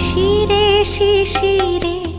শিশিরে শিশিরে।